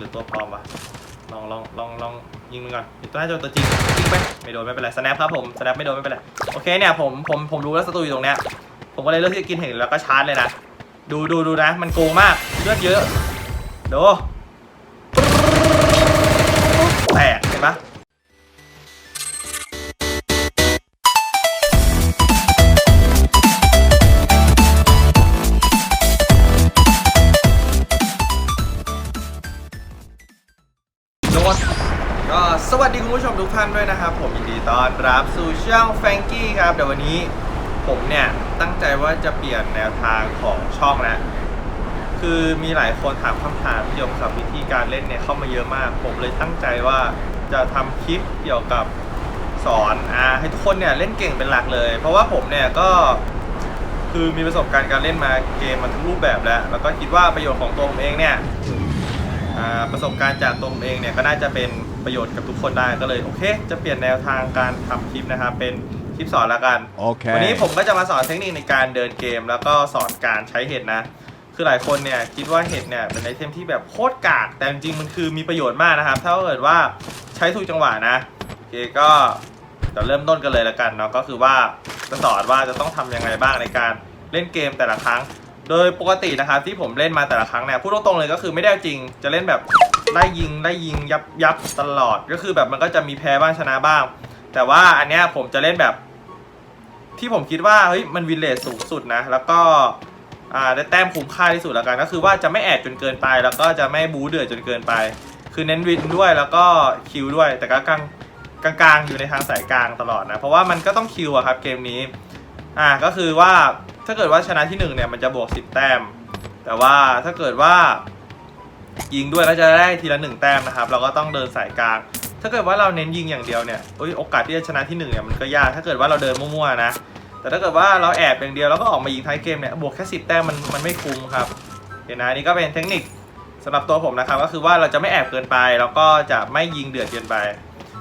หรือตัวปลอมวะลองลองลองลองยิงมันก่อนยิงตัวน่าจะเป็นตัวจริงยิงไปไม่โดนไม่เป็นไรสแนปครับผมสแนปไม่โดนไม่เป็นไรโอเคเนี่ยผมผมผมรู้แล้วศัตรูอยู่ตรงเนี้ยผมก็เลยเลือกที่จะกินเห็นแล้วก็ชาร์จเลยนะดูดูดูนะ มันโกงมากเลือดเยอะดูแตกเห็นปะ ทุกท่านด้วยนะครับ ผมยินดีต้อนรับสู่ช่องแฟงกี้ครับเดี๋ยววันนี้ผมเนี่ยตั้งใจว่าจะเปลี่ยนแนวทางของช่องแล้วคือมีหลายคนถามคำถามเกี่ยวกับวิธีการเล่นเนี่ยเข้ามาเยอะมาก ผมเลยตั้งใจว่าจะทำคลิปเกี่ยวกับสอนอ่าให้ทุกคนเนี่ยเล่นเก่งเป็นหลักเลย เพราะว่าผมเนี่ยก็คือมีประสบการณ์การเล่นมาเกมมาทุกรูปแบบแล้ว แล้วก็คิดว่าประโยชน์ของตัวผมเองเนี่ยประสบการณ์จากตัวผมเองเนี่ยก็น่าจะเป็น ประโยชน์กับทุกคนได้ก็เลยโอเค จะเปลี่ยนแนวทางการทำคลิปนะครับเป็นคลิปสอนละกัน Okay. วันนี้ผมก็จะมาสอนเทคนิคในการเดินเกม แล้วก็สอนการใช้เห็ดนะ คือหลายคนเนี่ยคิดว่าเห็ดเนี่ยเป็นไอเทมที่แบบโคตรกากแต่จริงๆมันคือมีประโยชน์มากนะครับ ถ้าเกิดว่าใช้ถูกจังหวะนะโอเคก็เดี๋ยวเริ่มต้นกันเลยละกันเนาะก็คือว่าจะสอนว่าจะต้องทำยังไงบ้างในการเล่นเกมแต่ละครั้ง โดยปกตินะครับที่ผมเล่นมาแต่ละครั้งเนี่ยพูดตรงๆเลยก็คือไม่ได้จริงจะเล่นแบบ ไล่ยิงไล่ยิงยับยับตลอดก็คือแบบมันก็จะมีแพ้บ้างชนะบ้าง แต่ว่าอันเนี้ยผมจะเล่นแบบ ที่ผมคิดว่าเฮ้ยมันวินเลสสูงสุดนะ แล้วก็อ่าได้แต้มคุ้มค่าที่สุดแล้วกัน ก็คือว่าจะไม่แอดจนเกินไป แล้วก็จะไม่บู๊เดือดจนเกินไป คือเน้นวินด้วยแล้วก็คิวด้วย แต่ก็กลางกลางๆอยู่ในทางสายกลางตลอดนะ เพราะว่ามันก็ต้องคิวอะครับเกมนี้ อ่าก็คือว่าถ้าเกิดว่าชนะที่หนึ่งเนี่ยมันจะบวก10 แต้ม แต่ว่าถ้าเกิดว่า ยิงด้วยแล้วจะได้ทีละหนึ่งแต้มนะครับ เราก็ต้องเดินสายกลาง ถ้าเกิดว่าเราเน้นยิงอย่างเดียวเนี่ยเอ้ยโอกาสที่จะชนะที่หนึ่งเนี่ยมันก็ยากถ้าเกิดว่าเราเดินมั่วๆนะ แต่ถ้าเกิดว่าเราแอบอย่างเดียวแล้วก็ออกมายิงท้ายเกมเนี่ยบวกแค่สิบแต้มมันมันไม่คุ้มครับเห็นนะนี่ก็เป็นเทคนิคสำหรับตัวผมนะครับก็คือว่าเราจะไม่แอบเกินไป แล้วก็จะไม่ยิงเดือดเกินไป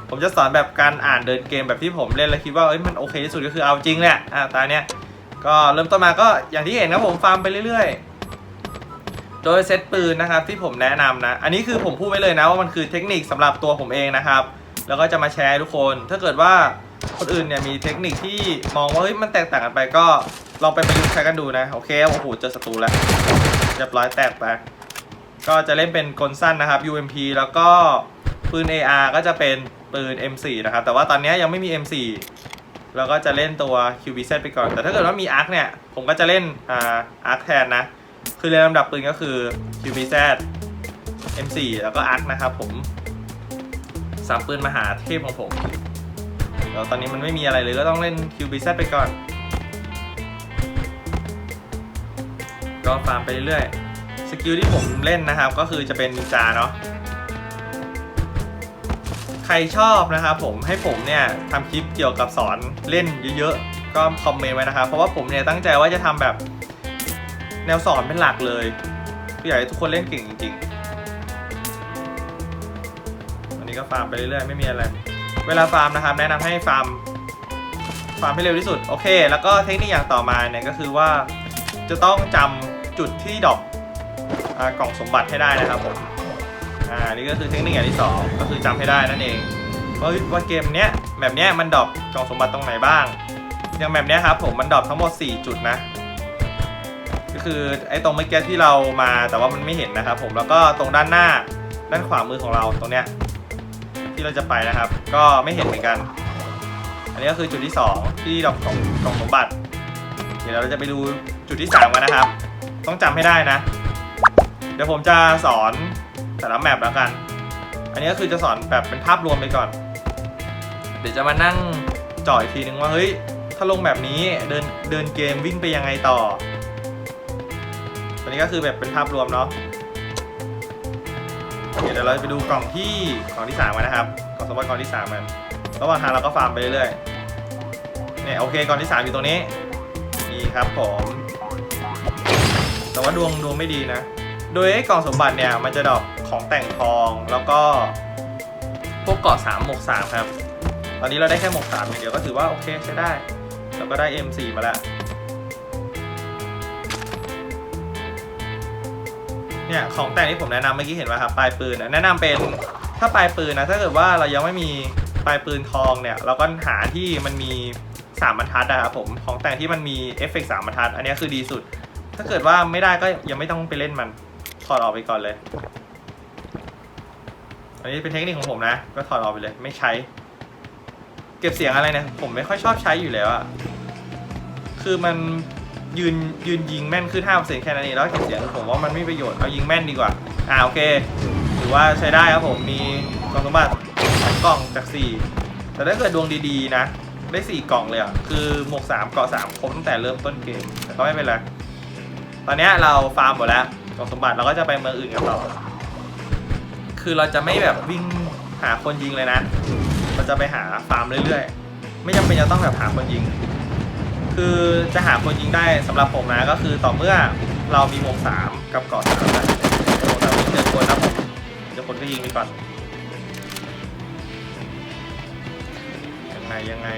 ผมจะสอนแบบการอ่านเดินเกมแบบที่ผมเล่นแล้วคิดว่าเอ้ยมันโอเคที่สุดก็คือเอาจริงแหละอ่าตาเนี้ยก็เริ่มต้นมาก็อย่างที่เห็นครับผมฟาร์มไปเรื่อยๆ โดยเซตปืนนะครับที่ผมแนะนำนะ อันนี้คือผมพูดไว้เลยนะว่ามันคือเทคนิคสำหรับตัวผมเองนะครับ แล้วก็จะมาแชร์ทุกคน ถ้าเกิดว่าคนอื่นเนี่ยมีเทคนิคที่มองว่าเฮ้ยมันแตกต่างกันไปก็ลองไปประยุกต์ใช้กันดูนะ โอเคโอ้โหเจอศัตรูแล้วเรียบร้อยแตกไปก็จะเล่นเป็นกลสั้นนะครับ UMP แล้วก็ปืน AR ก็จะเป็นปืน M4 นะครับ แต่ว่าตอนนี้ยังไม่มี M4 แล้วก็จะเล่นตัว QBZ ไปก่อน แต่ถ้าเกิดว่ามี ARC เนี่ย ผมก็จะเล่นอ่า ARC แทนนะ คือเรียงลำดับปืนก็คือ QBZ M4 แล้วก็ ARC นะครับผมสามปืนมหาเทพของผมแล้วตอนนี้มันไม่มีอะไรเลยก็ต้องเล่น QBZ ไปก่อน ก็ฟาร์มไปเรื่อยสกิลที่ผมเล่นนะครับ ก็คือจะเป็นนินจาเนาะใครชอบนะครับผมให้ผมเนี่ยทำคลิปเกี่ยวกับสอนเล่นเยอะๆ ก็คอมเมนต์ไว้นะครับ เพราะว่าผมเนี่ยตั้งใจว่าจะทำแบบ แนวสอนเป็นหลักเลยคืออยากให้ทุกคนเล่นเก่งจริงๆวันนี้ก็ฟาร์มไปเรื่อยๆไม่มีอะไร เวลาฟาร์มนะครับ แนะนำให้ฟาร์มฟาร์มให้เร็วที่สุดโอเค แล้วก็เทคนิคอย่างต่อมาเนี่ยก็คือว่าจะต้องจำจุดที่ดอปอ่ากล่องสมบัติให้ได้นะครับผมอ่านี่ก็คือเทคนิคอย่างที่สองก็คือจำให้ได้นั่นเองว่าว่าเกมเนี้ยแบบเนี้ยมันดรอปกล่องสมบัติตรงไหนบ้าง อย่างแบบเนี้ยครับผมมันดรอปทั้งหมด 4 จุดนะ ก็คือไอ้ตรงเมื่อกี้ที่เรามาแต่ว่ามันไม่เห็นนะครับ ผมแล้วก็ตรงด้านหน้าด้านขวามือของเราตรงเนี้ยที่เราจะไปนะครับ ก็ไม่เห็นเหมือนกัน อันนี้ก็คือจุดที่ 2 ที่ดอกล่องกล่องสมบัติ เดี๋ยวเราจะไปดูจุดที่3กันนะครับ ต้องจำให้ได้นะ เดี๋ยวผมจะสอนแต่ละแมปแล้วกัน อันนี้ก็คือจะสอนแบบเป็นภาพรวมไปก่อน เดี๋ยวจะมานั่งจ่ออีกทีนึงว่าเฮ้ยถ้าลงแบบนี้เดินเดินเกมวิ่งไปยังไงต่อ ตัวนี้ก็คือแบบเป็นภาพรวมเนาะเดี๋ยวเราไปดูกล่องที่กล่องที่สามกันนะครับกล่องสมบัติกล่องที่สามมันระหว่างทางเราก็ฟาร์มไปเรื่อยๆเนี่ยโอเคกล่องที่สามอยู่ตรงนี้นี่ครับผมแต่ว่าดวงดวงไม่ดีนะ โดยไอ้กล่องสมบัติเนี่ยมันจะดรอปของแต่งทองแล้วก็พวกเกาะสามหมวกสามครับ ตอนนี้เราได้แค่หมวกสามอย่างเดียวก็ถือว่าโอเคใช้ได้ แล้วก็ได้ M4 มาแล้ว เนี่ยของแต่งที่ผมแนะนำเมื่อกี้เห็นไหมครับปลายปืนอะแนะนำเป็นถ้าปลายปืนนะถ้าเกิดว่าเรายังไม่มีปลายปืนทองเนี่ยเราก็หาที่มันมีสามบรรทัดนะครับผมของแต่งที่มันมีเอฟเฟกต์สามบรรทัด อันนี้คือดีสุด ถ้าเกิดว่าไม่ได้ก็ยังไม่ต้องไปเล่นมันถอดออกไปก่อนเลย อันนี้เป็นเทคนิคของผมนะ ก็ถอดออกไปเลย ไม่ใช้ เก็บเสียงอะไรเนี่ยผมไม่ค่อยชอบใช้อยู่แล้วอะคือมัน ยืนยืนยิงแม่นขึ้น5%แค่นั้นเองแล้วเก็บเสียงผมว่ามันไม่ประโยชน์เอายิงแม่นดีกว่า อ่าโอเคถือว่าใช้ได้ครับผมมีกล่องสมบัติสองกล่องจาก 4 แต่ถ้าเกิดดวงดีๆนะ ได้ 4 กล่องเลยอะ คือหมวก3เกาะ3ครบตั้งแต่เริ่มต้นเกม แต่ก็ไม่เป็นไร ตอนนี้เราฟาร์มหมดแล้วกล่องสมบัติเราก็จะไปเมืองอื่นกันต่อคือเราจะไม่แบบวิ่งหาคนยิงเลยนะ เราจะไปหาฟาร์มเรื่อยๆ ไม่จำเป็นจะต้องแบบหาคนยิง คือจะหาคนยิงได้สำหรับผมนะก็คือต่อเมื่อเรามีวงสามกับเกาะสามนะวงสามมีเจอคนนะผมเจอคนก็ยิงไปก่อนยังไงยังไง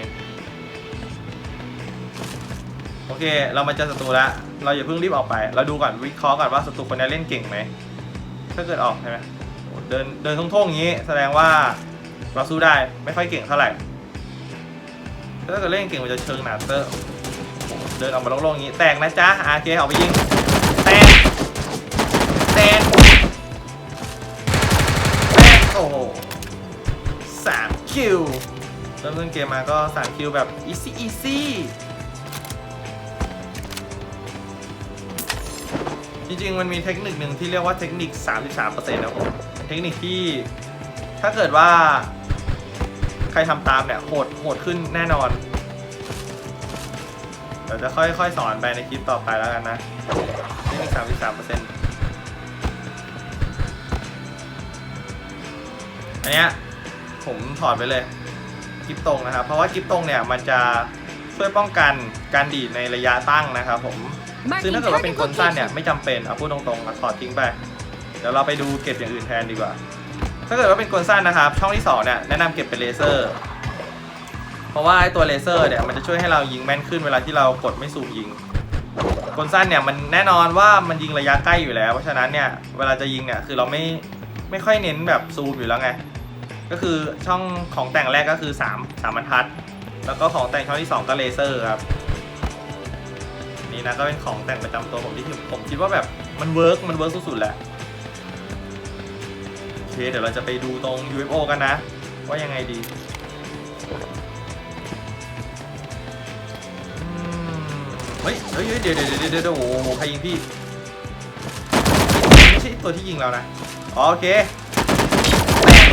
โอเคเรามาเจอศัตรูแล้วเราอย่าเพิ่งรีบออกไป เราดูก่อนวิเคราะห์ก่อนว่าศัตรูคนนี้เล่นเก่งไหมถ้าเกิดออกใช่ไหมเดินเดินท่งๆอย่างนี้ แสดงว่าเราสู้ได้ไม่ค่อยเก่งเท่าไหร่ถ้าเกิดเล่นเก่งมันจะเชิงหนาเตอร์ เดินออกมาโล่งๆอย่างนี้ แตกนะจ๊ะอาเคออกไปยิง แตก แตก แตก โอ้โหสามคิวเริ่มต้นเกมมาก็สามคิวแบบอีซี่อีซี่จริงๆ มันมีเทคนิคหนึ่งที่เรียกว่าเทคนิค 33%นะผมเทคนิคที่ถ้าเกิดว่า ใครทำตามเนี่ยโหดโหดขึ้นแน่นอน เดี๋ยวจะค่อยๆสอนไปในคลิปต่อไปแล้วกันนะเทคนิค33เปอร์เซ็นต์อันเนี้ยผมถอดไปเลยกิฟตรงนะครับ เพราะว่ากิฟตรงเนี่ยมันจะช่วยป้องกันการดีดในระยะตั้งนะครับผมซึ่ง Marking ถ้าเกิดว่าเป็น target คนสั้นเนี่ย location. ไม่จำเป็นเอาพูดตรงๆอะถอดทิ้งไป เดี๋ยวเราไปดูเก็บอย่างอื่นแทนดีกว่า ถ้าเกิดว่าเป็นคนสั้นนะครับ ช่องที่สองเนี่ยแนะนำเก็บเป็นเลเซอร์ เพราะว่าไอ้ตัวเลเซอร์เนี่ยมันจะช่วยให้เรายิงแม่นขึ้นเวลาที่เรากดไม่สูบยิงคนสั้นเนี่ยมันแน่นอนว่ามันยิงระยะใกล้อยู่แล้ว เพราะฉะนั้นเนี่ยเวลาจะยิงเนี่ยคือเราไม่ไม่ค่อยเน้นแบบซูมอยู่แล้วไง ก็คือช่องของแต่งแรกก็คือ3 3บรรทัด แล้วก็ของแต่งช่องที่ 2 ก็เลเซอร์ครับนี่นะก็เป็นของแต่งประจำตัวผมที่ผมคิดว่าแบบมันเวิร์กมันเวิร์กสุดๆแหละโอเคเดี๋ยวเราจะไปดูตรง UFO กันนะ ว่ายังไงดี เฮ้ยเฮ้ยเดี๋ยวเดี๋ยวเดี๋ยวเดี๋ยวโอ้โหใครยิงพี่ไม่ใช่ตัวที่ยิงเรานะโอเคแตก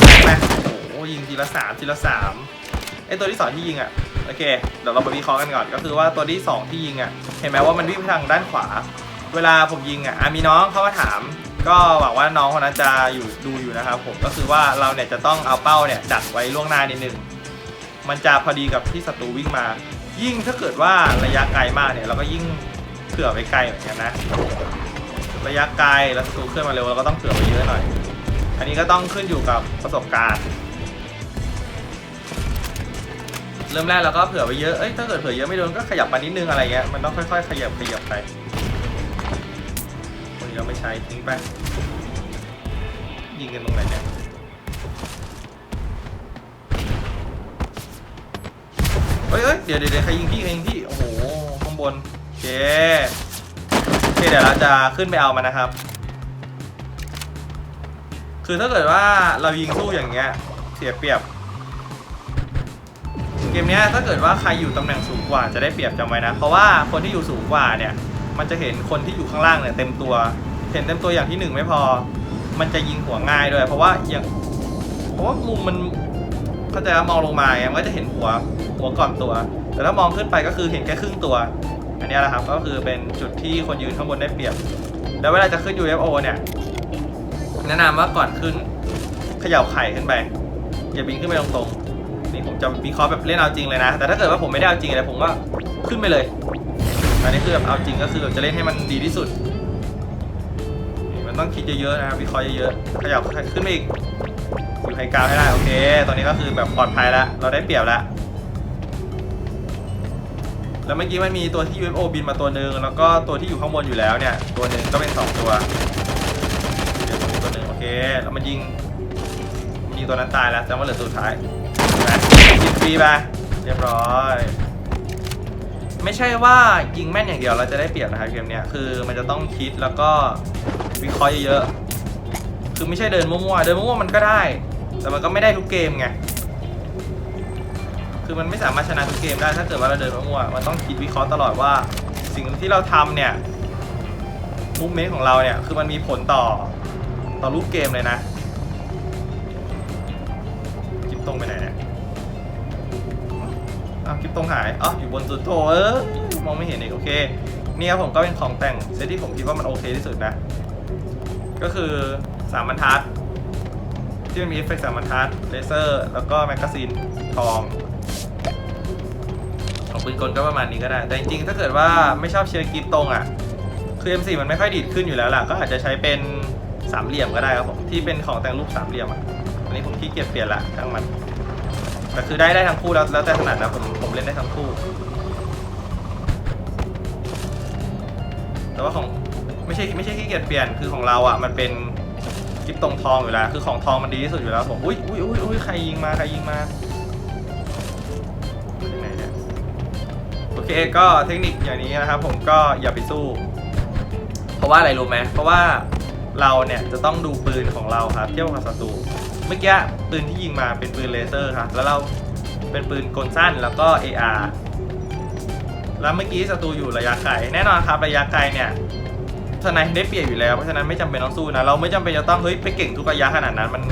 แตกไหมโอ้ยิงทีละสามทีละสามไอตัวที่สองที่ยิงอะโอเคเดี๋ยวเรามาวิเคราะห์กันก่อนก็คือว่าตัวที่2ที่ยิงอะเห็นไหมว่ามันวิ่งทางด้านขวา เวลาผมยิงอะอะมีน้องเข้ามาถามก็หวังว่าน้องคนนั้นจะอยู่ดูอยู่นะครับผมก็คือว่าเราเนี่ยจะต้องเอาเป้าเนี่ยดักไว้ล่วงหน้านิดนึงมันจะพอดีกับที่ศัตรูวิ่งมา ยิ่งถ้าเกิดว่าระยะไกลมากเนี่ยเราก็ยิ่งเผื่อไว้ไกลเหมือนกันนะ ระยะไกลแล้วศัตรูเคลื่อนมาเร็วเราก็ต้องเผื่อไว้เยอะหน่อย อันนี้ก็ต้องขึ้นอยู่กับประสบการณ์ เริ่มแรกเราก็เผื่อไว้เยอะ เอ้ยถ้าเกิดเผื่อเยอะไม่โดนก็ขยับมานิดนึงอะไรเงี้ยมันต้องค่อยๆ ขยับขยับไปคนเราไม่ใช้ทิ้งไปยิงกันตรงไหนเนี่ย ฮ้ยเฮ้ยเดี๋ยวเดี๋ยวใครยิงพี่ใครยิงพี่ โอ้โห ข้างบนโอเคโอเคเดี๋ยวเราจะขึ้นไปเอามันนะครับ คือถ้าเกิดว่าเรายิงสู้อย่างเงี้ย เสียเปรียบ เกมเนี้ยถ้าเกิดว่าใครอยู่ตำแหน่งสูงกว่าจะได้เปรียบจำไว้นะ เพราะว่าคนที่อยู่สูงกว่าเนี่ย มันจะเห็นคนที่อยู่ข้างล่างเนี่ยเต็มตัว เห็นเต็มตัวอย่างที่หนึ่งไม่พอ มันจะยิงหัวง่ายด้วย เพราะว่าอย่างเพราะว่ามุมมัน เข้าใจว่ามองลงมาไงมันก็จะเห็นหัวหัวก่อนตัว แต่ถ้ามองขึ้นไปก็คือเห็นแค่ครึ่งตัว อันนี้แหละครับก็คือเป็นจุดที่คนยืนข้างบนได้เปรียบ แล้วเวลาจะขึ้น UFO เนี่ยแนะนำว่าก่อนขึ้นเขย่าไข่ขึ้นไปอย่าบินขึ้นไปตรงๆนี่ผมจะวิเคราะห์แบบเล่นเอาจริงเลยนะ แต่ถ้าเกิดว่าผมไม่ได้เอาจริงอะไรผมก็ขึ้นไปเลยอันนี้คือแบบเอาจริงก็คือแบบจะเล่นให้มันดีที่สุดนี่มันต้องคิดเยอะๆนะครับวิเคราะห์เยอะๆขยับขึ้นไปอีก อยู่ไฮกราวด์ให้ได้โอเค ตอนนี้ก็คือแบบปลอดภัยแล้ว เราได้เปรียบแล้ว แล้วเมื่อกี้มันมีตัวที่ UFO บินมาตัวหนึ่งแล้วก็ตัวที่อยู่ข้างบนอยู่แล้วเนี่ย ตัวหนึ่งก็เป็นสองตัว เดี๋ยวตัวหนึ่งโอเค แล้วมันยิงมันยิงตัวนั้นตายแล้วแต่ว่าเหลือตัวสุดท้ายยิงฟรีไปเรียบร้อยไม่ใช่ว่ายิงแม่นอย่างเดียวเราจะได้เปรียบนะครับเกมเนี้ยคือมันจะต้องคิดแล้วก็วิเคราะห์เยอะ คือไม่ใช่เดินมั่วๆ เดินมั่วๆมันก็ได้ แต่มันก็ไม่ได้ทุกเกมไง คือมันไม่สามารถชนะทุกเกมได้ถ้าเกิดว่าเราเดินมั่วๆ มันต้องคิดวิเคราะห์ตลอดว่า สิ่งที่เราทำเนี่ยมูฟเมนต์ของเราเนี่ยคือมันมีผลต่อต่อรูปเกมเลยนะคลิปตรงไปไหนเนี่ยอ้าวคลิปตรงหายอ๋ออยู่บนสุดโถเออมองไม่เห็นอีกโอเคเนี่ยผมก็เป็นของแต่งเซตที่ผมคิดว่ามันโอเคที่สุดนะ ก็คือ สามบรรทัด ที่มันมีเอฟเฟกต์สามบรรทัดเลเซอร์ แล้วก็แมกกาซีนทองของปืนกลก็ประมาณนี้ก็ได้ แต่จริงๆ ถ้าเกิดว่าไม่ชอบเชียร์กริปตรงอะ คือ M4 มันไม่ค่อยดีดขึ้นอยู่แล้วล่ะ ก็อาจจะใช้เป็นสามเหลี่ยมก็ได้ครับผมที่เป็นของแต่งรูปสามเหลี่ยมอะ อันนี้ผมขี้เกียจเปลี่ยนละทั้งมัน แต่คือได้ได้ทั้งคู่แล้วแล้วแต่ถนัดนะผมผมเล่นได้ทั้งคู่ แต่ว่าของไม่ใช่ไม่ใช่ขี้เกียจเปลี่ยนคือของเราอะมันเป็น กริปตรงทองอยู่แล้ว คือของทองมันดีที่สุดอยู่แล้วผมอุ้ยอุ้ยอุ้ยอุ้ยใครยิงมาใครยิงมาที่ไหนเนี่ยโอเคก็เทคนิคอย่างนี้นะครับผมก็อย่าไปสู้ เพราะว่าอะไรรู้ไหมเพราะว่าเราเนี่ยจะต้องดูปืนของเราครับเทียบกับศัตรูเมื่อกี้ปืนที่ยิงมาเป็นปืนเลเซอร์ครับแล้วเราเป็นปืนกลสั้นแล้วก็ AR แล้วเมื่อกี้ศัตรูอยู่ระยะไกลแน่นอนครับระยะไกลเนี่ย ทนายได้เปรียบอยู่แล้วเพราะฉะนั้นไม่จำเป็นต้องสู้นะเราไม่จำเป็นจะต้องเฮ้ยไปเก่งทุกระยะขนาดนั้นมัน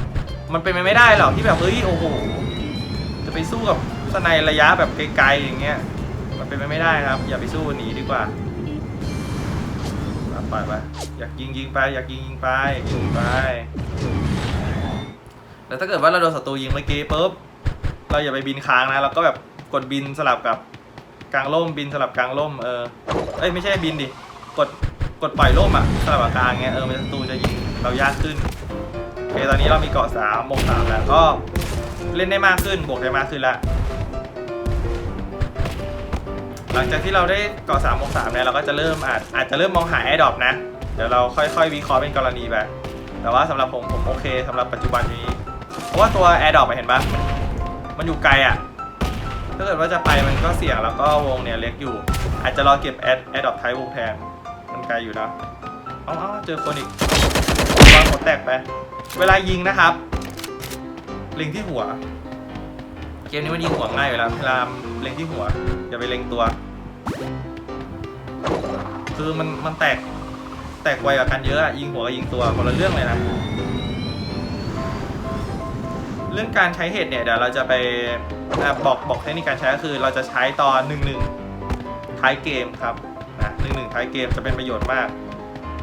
มันเป็นไปไม่ได้หรอกที่แบบเฮ้ยโอ้โหจะไปสู้กับทนระยะแบบไกลๆอย่างเงี้ยมันเป็นไปไม่ได้ครับ อย่าไปสู้หนีดีกว่าปล่อยไปอยากยิงยิงไปอยากยิงยิงไปยิงไปแล้วถ้าเกิดว่าเราโดนศัตรูยิงเมื่อกี้ปุ๊บเราอย่าไปบินค้างนะเราก็แบบกดบินสลับกับกลางร่มบินสลับกลางร่มเออเอ้ยไม่ใช่บินดิกด กดปล่อยร่มอะสลับกับกลางเงี้ยเออมันศัตรูจะยิงเรายากขึ้นโอเคตอนนี้เรามีเกาะสามบวกสามแล้วก็เล่นได้มากขึ้นบวกได้มากขึ้นล้วหลังจากที่เราได้เกาะสามบวกสามเนี่ยเราก็จะเริ่มอาจอาจจะเริ่มมองหาแอร์ดอปนะ เดี๋ยวเราค่อยๆวิเคราะห์เป็นกรณีไปแต่ว่าสำหรับผมผมโอเคสำหรับปัจจุบันนี้ เพราะว่าตัวแอร์ดรอปเห็นปะมันอยู่ไกลอะถ้าเกิดว่าจะไปมันก็เสี่ยงแล้วก็วงเนี่ยเล็กอยู่ อาจจะรอเก็บแอดแอร์ดรอปไทยวงแทนมัน ไกลอยู่นะเอ้าเจอคนอีกวางหัวแตกไป เวลายิงนะครับเล็งที่หัว เกมนี้มันยิงหัวง่ายอยู่แล้วเวลาเล็งที่หัว อย่าไปเล็งตัว คือมันมันแตกแตกไวกว่ากันเยอะอะยิงหัวกับยิงตัวคนละเรื่องเลยนะเรื่องการใช้เห็ดเนี่ยเดี๋ยวเราจะไปบอกบอกเทคนิคการใช้ก็คือเราจะใช้ตอนหนึ่งหนึ่งท้ายเกมครับ หนึ่งหนึ่งท้ายเกมจะเป็นประโยชน์มาก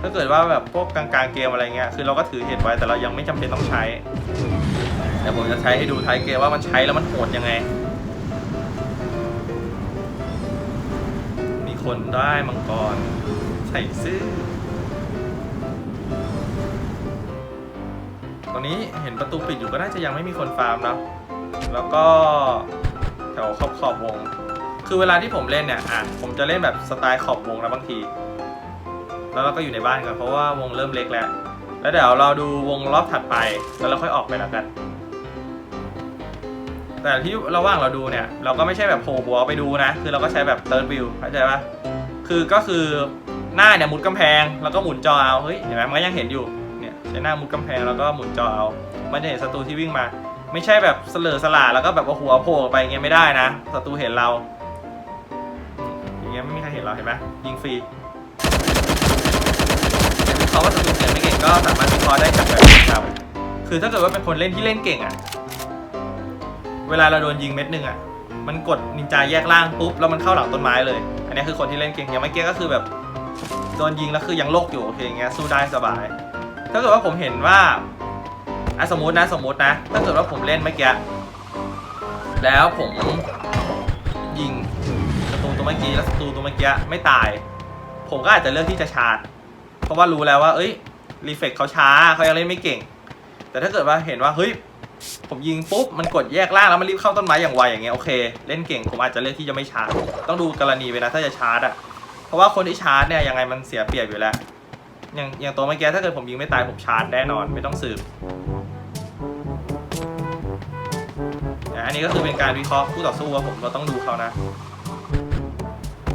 ถ้าเกิดว่าแบบพวกกลางๆเกมอะไรเงี้ยคือเราก็ถือเห็ดไว้แต่เรายังไม่จำเป็นต้องใช้เดี๋ยวผมจะใช้ให้ดูท้ายเกมว่ามันใช้แล้วมันโหดยังไง มีคนได้มังกรใส่ซื่อตอนนี้เห็นประตูปิดอยู่ก็น่าจะยังไม่มีคนฟาร์มนะแล้วก็แถวขอบขอบวง คือเวลาที่ผมเล่นเนี่ยอะผมจะเล่นแบบสไตล์ขอบวงนะบางที แล้วเราก็อยู่ในบ้านก่อนเพราะว่าวงเริ่มเล็กแล้ว แล้วเดี๋ยวเราดูวงรอบถัดไปแล้วเราค่อยออกไปแล้วกัน แต่ที่ระหว่างเราดูเนี่ย เราก็ไม่ใช่แบบโผล่หัวไปดูนะ คือเราก็ใช้แบบเติร์ดวิวเข้าใจปะคือก็คือหน้าเนี่ยมุดกำแพงแล้วก็หมุนจอเอาเฮ้ยเห็นไหมมันก็ยังเห็นอยู่เนี่ยใช้หน้ามุดกำแพงแล้วก็หมุนจอเอามันจะเห็นศัตรูที่วิ่งมา ไม่ใช่แบบเสลอสลาแล้วก็แบบเอาหัวโผล่ไปอย่างเงี้ยไม่ได้นะศัตรูเห็นเรา งี้ยไม่มีใครเห็นเราเห็นไหมยิงฟรีเคราว่าศัตรูเก่งไม่เก่งก็สามารถวิเคราะห์ได้จากแบบนี้ครับคือถ้าเกิดว่าเป็นคนเล่นที่เล่นเก่งอะ เวลาเราโดนยิงเม็ดหนึ่งอะ มันกดนินจาแยกล่างปุ๊บแล้วมันเข้าหลังต้นไม้เลย อันนี้คือคนที่เล่นเก่งอย่างเมื่อกี้ก็คือแบบโดนยิงแล้วคือยังโลกอยู่โอเคอย่างเงี้ยสู้ได้สบาย ถ้าเกิดว่าผมเห็นว่าอะสมมตินะสมมตินะ ถ้าเกิดว่าผมเล่นเมื่อกี้แล้วผมยิง ตัวเมื่อกี้แล้วศัตรูตัวเมื่อกี้ไม่ตาย ผมก็อาจจะเลือกที่จะชาร์จ เพราะว่ารู้แล้วว่าเอ้ยรีเฟกเขาช้าเขายังเล่นไม่เก่ง แต่ถ้าเกิดว่าเห็นว่าเฮ้ยผมยิงปุ๊บมันกดแยกล่างแล้วมันรีบเข้าต้นไม้อย่างไวอย่างเงี้ยโอเคเล่นเก่งผมอาจจะเลือกที่จะไม่ชาร์จ ต้องดูกรณีไปนะถ้าจะชาร์จอะเพราะว่าคนที่ชาร์จเนี่ยยังไงมันเสียเปรียบอยู่แล้ว อย่างอย่างตัวเมื่อกี้ถ้าเกิดผมยิงไม่ตายผมชาร์จแน่นอนไม่ต้องสืบอันนี้ก็คือเป็นการวิเคราะห์คู่ต่อสู้ว่าผมเราต้องดูเขานะ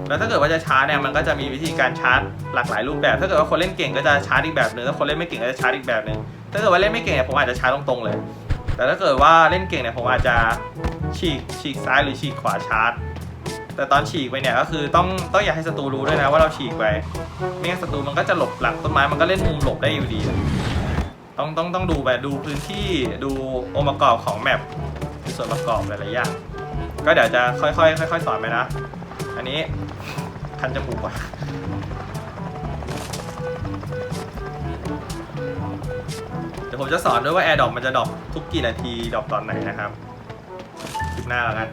แล้วถ้าเกิดว่าจะชาร์จเนี่ยมันก็จะมีวิธีการชาร์จหลากหลายรูปแบบ ถ้าเกิดว่าคนเล่นเก่งก็จะชาร์จอีกแบบหนึ่งถ้าคนเล่นไม่เก่งก็จะชาร์จอีกแบบหนึ่งถ้าเกิดว่าเล่นไม่เก่งเนี่ยผมอาจจะชาร์จตรงๆเลย แต่ถ้าเกิดว่าเล่นเก่งเนี่ยผมอาจจะฉีกฉีกซ้ายหรือฉีกขวาชาร์จ แต่ตอนฉีกไปเนี่ยก็คือต้องต้องอยากให้ศัตรูรู้ด้วยนะว่าเราฉีกไป ไม่งั้นศัตรูมันก็จะหลบหลังต้นไม้มันก็เล่นมุมหลบได้อยู่ดี ต้องต้องต้องดูแบบดูพื้นที่ดูองค์ประกอบของแมปส่วนประกอบหลายๆอย่างก็เดี๋ยวจะค่อยๆค่อยๆสอนไปนะ อันนี้คันจมูกว่ะเดี๋ยวผมจะสอนด้วยว่าแอร์ดรอปมันจะดรอปทุกกี่นาทีดรอปตอนไหนนะครับคลิปหน้าแล้วกัน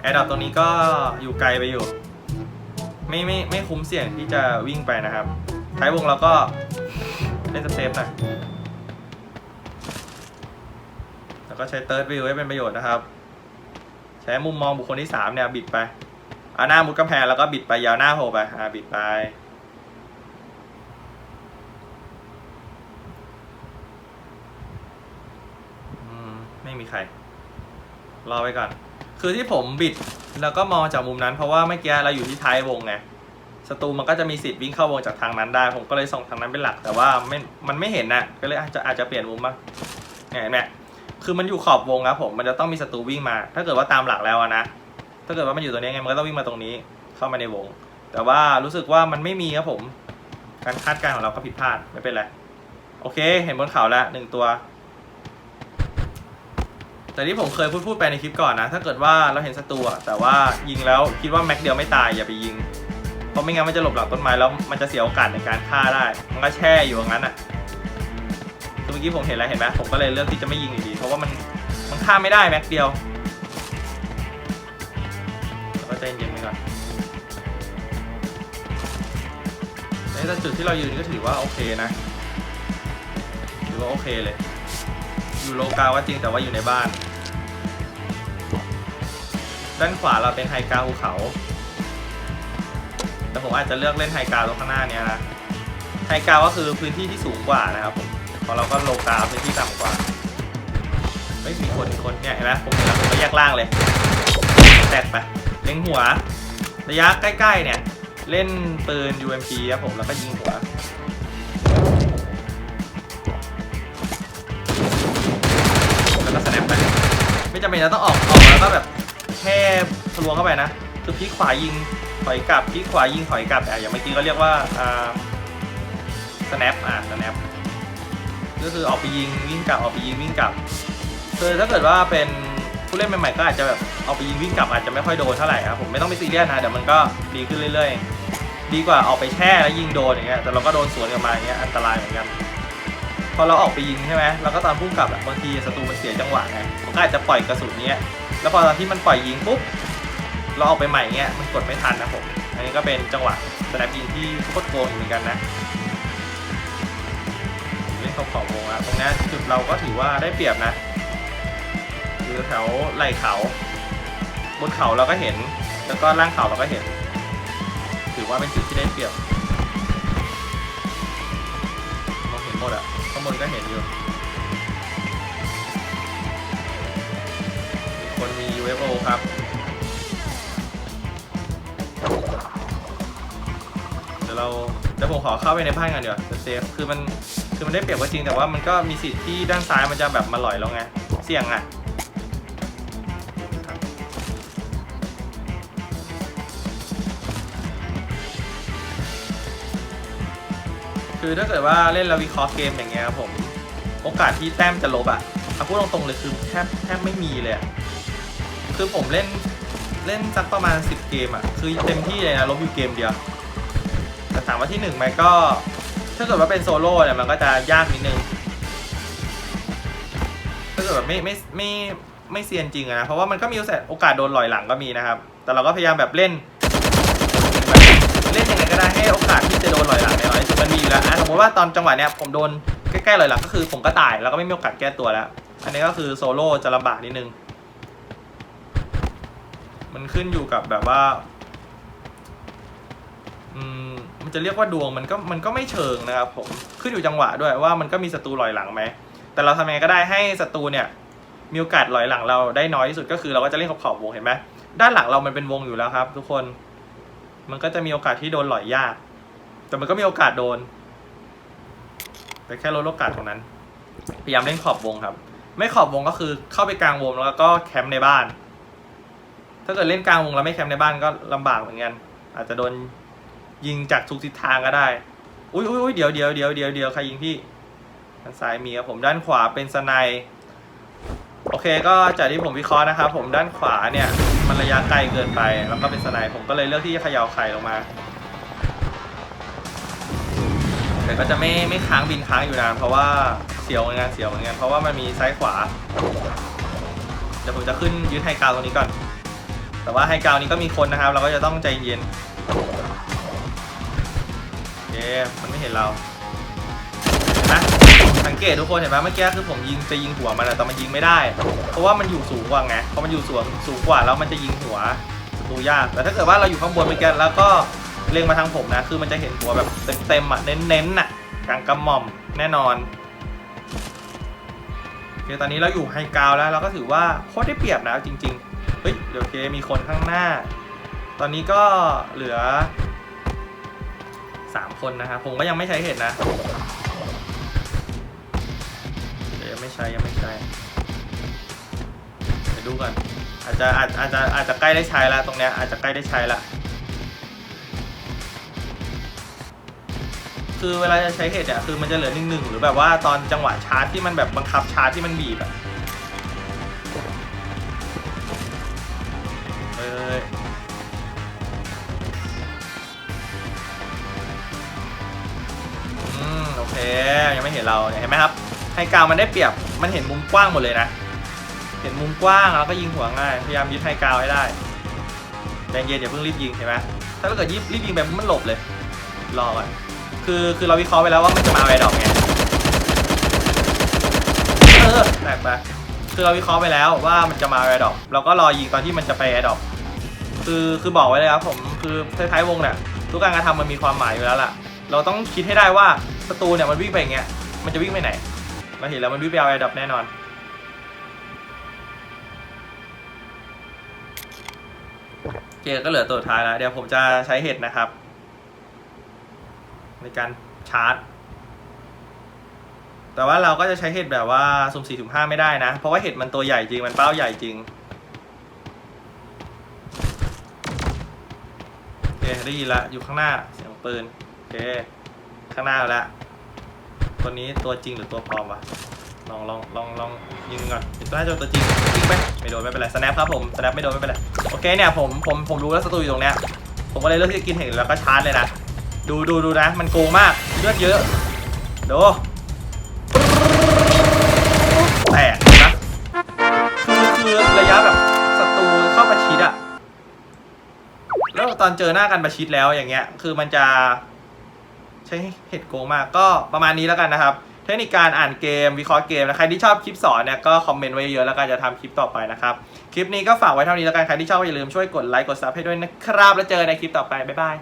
แอร์ดรอปตรงนี้ก็อยู่ไกลไปอยู่ ไม่ไม่ไม่คุ้มเสี่ยงที่จะวิ่งไปนะครับท้ายวงเราก็เล่นเซฟหน่อยแล้วก็ใช้เติร์ดวิวให้เป็นประโยชน์นะครับ ใช้มุมมองบุคคลที่สามเนี่ย บิดไป เอาหน้ามุดกำแพงแล้วก็บิดไปยาวหน้าโผล่ไปอ่าบิดไป อืม ไม่มีใคร รอไปก่อน คือที่ผมบิดแล้วก็มองจากมุมนั้น เพราะว่าเมื่อกี้เราอยู่ที่ท้ายวงไงศัตรูมันก็จะมีสิทธิ์วิ่งเข้าวงจากทางนั้นได้ ผมก็เลยส่งทางนั้นเป็นหลัก แต่ว่าไม่มันไม่เห็นนะก็เลยอาจจะอาจจะเปลี่ยนมุมบ้างเนี่ยเห็นไหมคือมันอยู่ขอบวงครับผม มันจะต้องมีศัตรูวิ่งมา ถ้าเกิดว่าตามหลักแล้วนะ ถ้าเกิดว่ามันอยู่ตรงนี้ไงมันก็ต้องวิ่งมาตรงนี้เข้ามาในวง แต่ว่ารู้สึกว่ามันไม่มีครับผม การคาดการณ์ของเราก็ผิดพลาดไม่เป็นไรโอเค เห็นบนเขาแล้วหนึ่งตัว แต่ที่ผมเคยพูดพูดไปในคลิปก่อนนะ ถ้าเกิดว่าเราเห็นศัตรูอะแต่ว่ายิงแล้วคิดว่าแม็กเดียวไม่ตายอย่าไปยิง เพราะไม่งั้นมันจะหลบหลังต้นไม้แล้วมันจะเสียโอกาสในการฆ่าได้ มันก็แช่อยู่อย่างนั้นอะเมื่อกี้ผมเห็นแล้วเห็นไหมผมก็เลยเลือกที่จะไม่ยิงอยู่ดี เพราะว่ามันมันฆ่าไม่ได้แม็กเดียว ใจเย็นไปก่อนในจุดที่เรายืนก็ถือว่าโอเคนะ ถือว่าโอเคเลย อยู่โลกาว่าจริงแต่ว่าอยู่ในบ้าน ด้านขวาเราเป็นไฮกาภูเขา แต่ผมอาจจะเลือกเล่นไฮกาตรงข้างหน้านี้นะ ไฮกาวก็คือพื้นที่ที่สูงกว่านะครับผมพอเราก็โลกาพื้นที่ต่ำกว่าเฮ้ยมีคนมีคนเนี่ยเห็นไหมผมเห็นแล้วผมก็แยกล่างเลย แตกไป เล็งหัว ระยะใกล้ๆเนี่ย เล่นปืน UMP ครับผมแล้วก็ยิงหัวแล้วก็สแนปไปไม่จำเป็นจะต้องออกออกแล้วก็แบบแค่ทะลวงเข้าไปนะ คือพลิกขวายิงถอยกลับพลิกขวายิงถอยกลับอะอย่างเมื่อกี้ก็เรียกว่าอ่าสแนปอะสแนปก็คือออกไปยิงวิ่งกลับออกไปยิงวิ่งกลับคือถ้าเกิดว่าเป็น ผู้เล่นใหม่ๆก็อาจจะแบบออกไปยิงวิ่งกลับอาจจะไม่ค่อยโดนเท่าไหร่ครับผมไม่ต้องไปซีเรียสนะเดี๋ยวมันก็ดีขึ้นเรื่อยๆ ดีกว่าออกไปแช่แล้วยิงโดนอย่างเงี้ยแต่เราก็โดนสวนกลับมาอย่างเงี้ยอันตรายเหมือนกันพอเราออกไปยิงใช่ไหมแล้วก็ตอนพุ่งกลับอะบางทีศัตรูมันเสียจังหวะไงมันก็อาจจะปล่อยกระสุนเนี้ยแล้วพอตอนที่มันปล่อยยิงปุ๊บเราออกไปใหม่เงี้ยมันกดไม่ทันนะผมอันนี้ก็เป็นจังหวะสแนปยิงที่โคตรโกงเหมือนกันนะเล่นขอบขอบวงอะตรงนี้จุดเราก็ถือว่าได้เปรียบนะ อยู่แถวไหล่เขาบนเขาเราก็เห็น แล้วก็ล่างเขาเราก็เห็น ถือว่าเป็นจุดที่ได้เปรียบมองเห็นหมดอะข้างบนก็เห็นอยู่มีคนมี UFO ครับเดี๋ยวเราเดี๋ยวผมขอเข้าไปในบ้านกันเดี๋ยวาเซฟคือมันคือมันได้เปรียบก็จริงแต่ว่ามันก็มีสิทธิ์ที่ด้านซ้ายมันจะแบบมาหลอยเราไงเสี่ยงอะ คือถ้าเกิดว่าเล่นแล้ววิเคราะห์เกมอย่างเงี้ยครับผม โอกาสที่แต้มจะลบอะเอาพูดตรงๆเลยคือแทบแทบไม่มีเลยคือผมเล่นเล่นสักประมาณ 10 เกมอะคือเต็มที่เลยนะลบอยู่เกมเดียว แต่ถามว่าที่หนึ่งไหมก็ ถ้าเกิดว่าเป็นโซโล่เนี่ยมันก็จะยากนิดนึง ถ้าเกิดแบบไม่ไม่ไม่ไม่เซียนจริงอะนะ เพราะว่ามันก็มีโอกาสโดนลอยหลังก็มีนะครับ แต่เราก็พยายามแบบเล่น เล่นยังไงก็ได้ให้โอกาสที่จะโดนลอยหลังน้อยที่สุด มันมีอยู่แล้วอะสมมติว่าตอนจังหวะเนี้ยผมโดนใกล้ๆลอยหลังก็คือผมก็ตายแล้วก็ไม่มีโอกาสแก้ตัวแล้ว อันนี้ก็คือโซโล่จะลำบากนิดนึง มันขึ้นอยู่กับแบบว่า อืม มันจะเรียกว่าดวงมันก็มันก็ไม่เชิงนะครับผม ขึ้นอยู่จังหวะด้วยว่ามันก็มีศัตรูลอยหลังไหม แต่เราทำยังไงก็ได้ให้ศัตรูเนี่ย มีโอกาสลอยหลังเราได้น้อยที่สุดก็คือเราก็จะเล่นขอบขอบๆวงเห็นไหมด้านหลังเรามันเป็นวงอยู่แล้วครับ ทุกคน มันก็จะมีโอกาสที่โดนลอยยาก แต่มันก็มีโอกาสโดน แต่แค่ลดโอกาสตรงนั้น พยายามเล่นขอบวงครับ ไม่ขอบวงก็คือเข้าไปกลางวงแล้วก็แคมป์ในบ้าน ถ้าเกิดเล่นกลางวงแล้วไม่แคมป์ในบ้านก็ลำบากเหมือนกัน อาจจะโดนยิงจากทุกทิศทางก็ได้อุ้ยอุ้ยอุ้ยเดี๋ยวเดี๋ยวเดี๋ยวเดี๋ยวเดี๋ยวใครยิงพี่ด้านซ้ายมีครับผมด้านขวาเป็นสไนโอเคก็จากที่ผมวิเคราะห์นะครับผมด้านขวาเนี่ย มันระยะไกลเกินไป แล้วก็เป็นสไนผมก็เลยเลือกที่จะเขย่าไข่ลงมา แต่ก็จะไม่ไม่ค้างบินค้างอยู่นานเพราะว่าเสียวเหมือนกันเสียวเหมือนกันเพราะว่ามันมีซ้ายขวาเดี๋ยวผมจะขึ้นยึดไฮกาวตรงนี้ก่อน แต่ว่าไฮกาวนี้ก็มีคนนะครับ เราก็จะต้องใจเย็นโอเคมันไม่เห็นเราเห็นไหมสังเกตทุกคนเห็นไหมเมื่อกี้คือผมยิงจะยิงหัวมันแต่มันยิงไม่ได้ เพราะว่ามันอยู่สูงกว่าไงพอมันอยู่สูงสูงกว่าแล้วมันจะยิงหัวศัตรูยากแต่ถ้าเกิดว่าเราอยู่ข้างบนเมื่อกี้แล้วก็ เล็งมาทางผมนะ คือมันจะเห็นหัวแบบเต็มๆอะเน้นๆอะกลางกระหม่อมแน่นอนโอเคตอนนี้เราอยู่ไฮกราวแล้วเราก็ถือว่าโคตรได้เปรียบนะจริงๆเฮ้ยเดี๋ยวเคมีคนข้างหน้า ตอนนี้ก็เหลือสามคนนะครับผมก็ยังไม่ใช้เห็ดนะเดี๋ยวยังไม่ใช้ยังไม่ใช้เดี๋ยวดูก่อนอาจจะอาจอาจจะอาจจะใกล้ได้ใช้แล้วตรงเนี้ยอาจจะใกล้ได้ใช้ละ คือเวลาจะใช้เห็ดเนี่ยคือมันจะเหลือหนึ่งหนึ่งหรือแบบว่าตอนจังหวะชาร์จที่มันแบบบังคับชาร์จที่มันบีบอะเอ้ยอืมโอเคยังไม่เห็นเราเนี่ยเห็นไหมครับไฮกาวมันได้เปรียบมันเห็นมุมกว้างหมดเลยนะ เห็นมุมกว้างแล้วก็ยิงหัวง่ายพยายามยึดไฮกาวให้ได้ใจเย็นอย่าเพิ่งรีบยิงเห็นไหมถ้าเกิดยิบรีบยิงแบบมันหลบเลยรอก่อน คือคือเราวิเคราะห์ไปแล้วว่ามันจะมาแอร์ดอปไงเออแตกไปคือเราวิเคราะห์ไปแล้วว่ามันจะมาแอร์ดอปเราก็รอยิงตอนที่มันจะไปแอร์ดอปคือคือบอกไว้เลยครับผมคือท้ายๆวงเนี่ยทุกการกระทำมันมีความหมายอยู่แล้วล่ะ เราต้องคิดให้ได้ว่าศัตรูเนี่ยมันวิ่งไปอย่างเงี้ยมันจะวิ่งไปไหนเราเห็นแล้วมันวิ่งไปเอาแอดรอปแน่นอนเกก็เหลือตัวท้ายแล้วเดี๋ยวผมจะใช้เห็ดนะครับ ในการชาร์จ แต่ว่าเราก็จะใช้เห็ดแบบว่าสุ่มสี่สุ่มห้าไม่ได้นะ เพราะว่าเห็ดมันตัวใหญ่จริง มันเป้าใหญ่จริงโอเคได้ยินละ อยู่ข้างหน้าเสียงปืนโอเค ข้างหน้าแล้วตัวนี้ตัวจริงหรือตัวปลอมวะลองลองลองลองยิงก่อนน่าจะตัวจริงยิงไปไม่โดนไม่เป็นไรสแนปครับผมสแนปไม่โดนไม่เป็นไรโอเคเนี่ยผมผมผมรู้แล้วศัตรูอยู่ตรงเนี้ยผมก็เลยเลือกที่จะกินเห็ดแล้วก็ชาร์จเลยนะ ดูดูดูนะ มันโกงมากเลือดเยอะดูแตกนะคือคือระยะแบบศัตรูเข้าประชิดอะแล้วตอนเจอหน้ากันประชิดแล้วอย่างเงี้ย คือมันจะใช้เห็ดโกงมากก็ประมาณนี้แล้วกันนะครับ เทคนิคการอ่านเกมวิเคราะห์เกมนะใครที่ชอบคลิปสอนเนี่ยก็คอมเมนต์ไว้เยอะแล้วกันจะทำคลิปต่อไปนะครับ คลิปนี้ก็ฝากไว้เท่านี้แล้วกันใครที่ชอบอย่าลืมช่วยกดไลค์กดซับให้ด้วยนะครับ แล้วเจอกันในคลิปต่อไปบ๊ายบาย